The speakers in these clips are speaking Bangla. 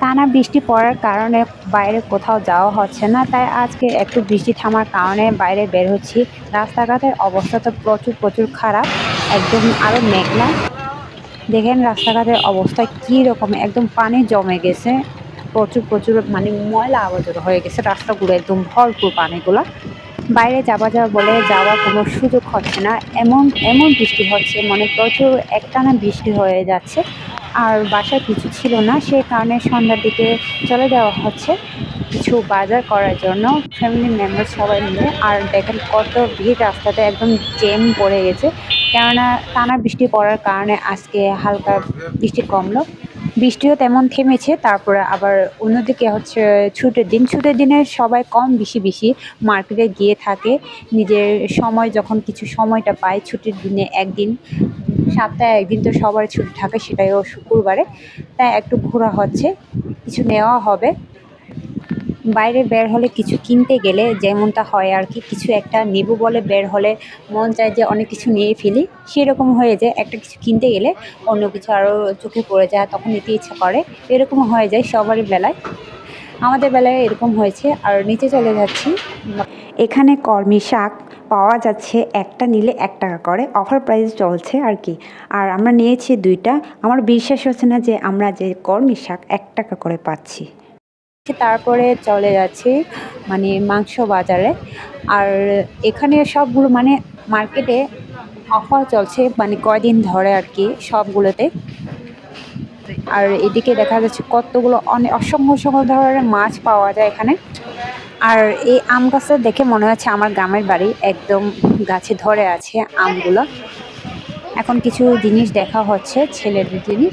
টানা বৃষ্টি পড়ার কারণে বাইরে কোথাও যাওয়া হচ্ছে না, তাই আজকে একটু বৃষ্টি থামার কারণে বাইরে বের হচ্ছি। রাস্তাঘাটের অবস্থা তো প্রচুর প্রচুর খারাপ, একদম আরও মেঘলা। দেখেন রাস্তাঘাটের অবস্থা কী রকম একদম পানি জমে গেছে, প্রচুর প্রচুর মানে ময়লা আবর্জনা হয়ে গেছে, রাস্তাগুলো একদম ভরপুর পানিগুলো। বাইরে যাওয়া যাওয়া বলে যাওয়া কোনো সুযোগ হচ্ছে না। এমন এমন বৃষ্টি হচ্ছে মানে প্রচুর একটানা বৃষ্টি হয়ে যাচ্ছে। আর বাসায় কিছু ছিল না সে কারণে সন্ধ্যার দিকে চলে যাওয়া হচ্ছে কিছু বাজার করার জন্য। ফ্যামিলি মেম্বার সবাই মিলে, আর দেখেন কত ভিড় রাস্তাতে একদম জ্যাম পড়ে গেছে। কেননা টানা বৃষ্টি পড়ার কারণে আজকে হালকা বৃষ্টি কমলো। বৃষ্টিও তেমন থেমেছে, তারপরে আবার অন্যদিকে হচ্ছে ছুটির দিন। ছুটির দিনে সবাই কম বেশি বেশি মার্কেটে গিয়ে থাকে। নিজের সময় যখন কিছু সময়টা পায়, ছুটির দিনে একদিন, সপ্তাহে একদিন তো সবার ছুটি থাকে সেটাইও শুক্রবারে। তাই একটু ঘোরা হচ্ছে, কিছু নেওয়া হবে। বাইরে বের হলে কিছু কিনতে গেলে যেমনটা হয় আর কি, কিছু একটা নেব বলে বের হলে মন চায় যে অনেক কিছু নিয়ে ফেলি। সেরকম হয়ে যায়, একটা কিছু কিনতে গেলে অন্য কিছু আরও চোখে পড়ে যায়, তখন নিতে ইচ্ছা করে। এরকম হয়ে যায় সবারই বেলায়। আমাদের বেলায় এরকম হয়েছে, আর নিচে চলে যাচ্ছি। এখানে কর্মী শাক পাওয়া যাচ্ছে, একটা নিলে এক টাকা করে। অফার প্রাইস চলছে আর কি। আর আমরা নিয়েছি দুইটা। আমার বিশ্বাস হচ্ছে না যে আমরা যে কর্মী শাক এক টাকা করে পাচ্ছি। তারপরে চলে যাচ্ছি মানে মাংস বাজারে। আর এখানে সবগুলো মানে মার্কেটে অফার চলছে মানে কয়দিন ধরে আর কি সবগুলোতে। আর এদিকে দেখা যাচ্ছে কতগুলো অনেক অসংখ্য অসংখ্য ধরনের মাছ পাওয়া যায় এখানে। আর এই আম গাছটা দেখে মনে হচ্ছে আমার গ্রামের বাড়ি একদম গাছে ধরে আছে আমগুলো। এখন কিছু জিনিস দেখা হচ্ছে, ছেলেদের জিনিস।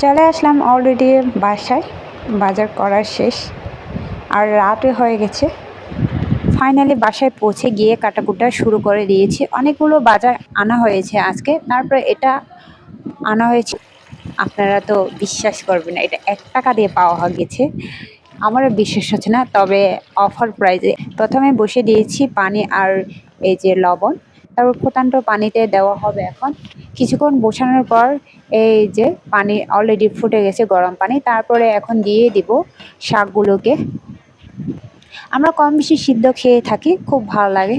চলে আসলাম অলরেডি বাসায়। বাজার করার শেষ। আর রাতে হয়ে গেছে। ফাইনালি বাসায় পৌঁছে গিয়ে কাটাকুটা শুরু করে দিয়েছি। অনেকগুলো বাজার আনা হয়েছে আজকে। তারপরে এটা আনা হয়েছে। আপনারা তো বিশ্বাস করবেন এটা এক টাকা দিয়ে পাওয়া গেছে। আমারও বিশ্বাস হচ্ছে না, তবে অফার প্রাইজে প্রথমে বসে দিয়েছি পানি আর এই যে লবণ। তারপর ফুটান্ত পানিতে দেওয়া হবে এখন। কিছুক্ষণ বসানোর পর এই যে পানি অলরেডি ফুটে গেছে গরম পানি, তারপরে এখন দিয়ে দিব শাকগুলোকে। আমরা কম বেশি সিদ্ধ খেয়ে থাকি, খুব ভালো লাগে।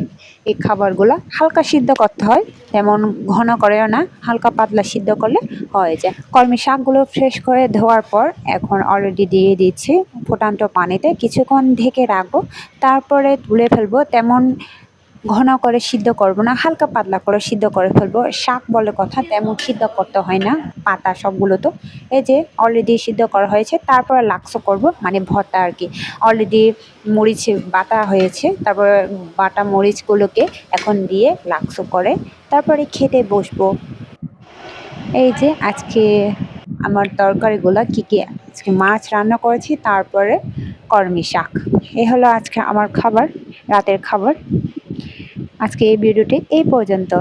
এই খাবারগুলো হালকা সিদ্ধ করতে হয়। তেমন ঘন করেও না, হালকা পাতলা সিদ্ধ করলে হয়ে যায়। কলমি শাকগুলো ফ্রেশ করে ধোয়ার পর এখন অলরেডি দিয়ে দিচ্ছি ফুটান্ত পানিতে। কিছুক্ষণ ঢেকে রাখব, তারপরে তুলে ফেলব। তেমন ঘন করে সিদ্ধ করব না, হালকা পাতলা করে সিদ্ধ করে ফেলব। শাক বলে কথা, তেমন সিদ্ধ করতে হয় না, পাতা সবগুলো তো। এই যে অলরেডি সিদ্ধ করা হয়েছে, তারপরে লাক্সো করব মানে ভর্তা আর কি। অলরেডি মরিচ বাটা হয়েছে, তারপর বাটা মরিচগুলোকে এখন দিয়ে লাক্সো করে তারপরে খেতে বসবো। এই যে আজকে আমার তরকারিগুলো কী কী, আজকে মাছ রান্না করেছি, তারপরে কর্মী শাক। এ হলো আজকে আমার খাবার, রাতের খাবার। আজকে এই ভিডিওটি এই পর্যন্ত।